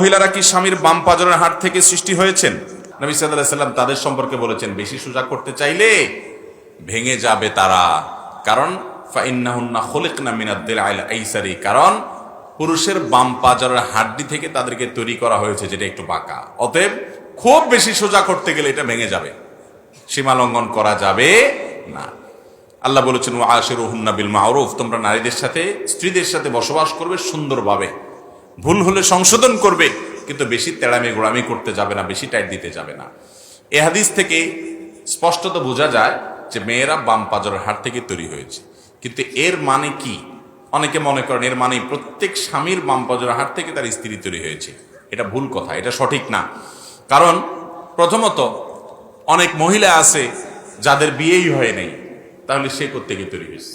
মহিলারা কি স্বামীর বাম পাজরের হাট থেকে সৃষ্টি হয়েছেন? নবী সাল্লাহ সাল্লাম তাদের সম্পর্কে বলেছেন, বেশি সোজা করতে চাইলে ভেঙে যাবে তারা। কারণ, ফাইন্নাহুন্না খোলেকনা মিনাদ্দিল আইল আইসারি। কারণ, পুরুষের বাম পাজরের হাড্ডি থেকে তাদেরকে তৈরি করা হয়েছে যেটা একটু বাঁকা। অতএব, খুব বেশি সোজা করতে গেলে এটা ভেঙে যাবে। সীমা লঙ্ঘন করা যাবে না। আল্লাহ বলেছেন ও আশের বিল মাহরুফ তোমরা নারীদের সাথে, স্ত্রীদের সাথে বসবাস করবে সুন্দরভাবে। ভুল হলে সংশোধন করবে, কিন্তু বেশি তেড়ামি গোড়ামি করতে যাবে না, বেশি টাইট দিতে যাবে না। এ হাদিস থেকে স্পষ্টত বোঝা যায় যে মেয়েরা বাম পাজরের হাট থেকে তৈরি হয়েছে। কিন্তু এর মানে কি? অনেকে মনে করেন এর মানে প্রত্যেক স্বামীর বাম পাজরের হাট থেকে তার স্ত্রী তৈরি হয়েছে। এটা ভুল কথা, এটা সঠিক না। কারণ প্রথমত, অনেক মহিলা আছে যাদের বিয়েই হয় নাই, তাহলে সে কোথেকে তৈরি হয়েছে?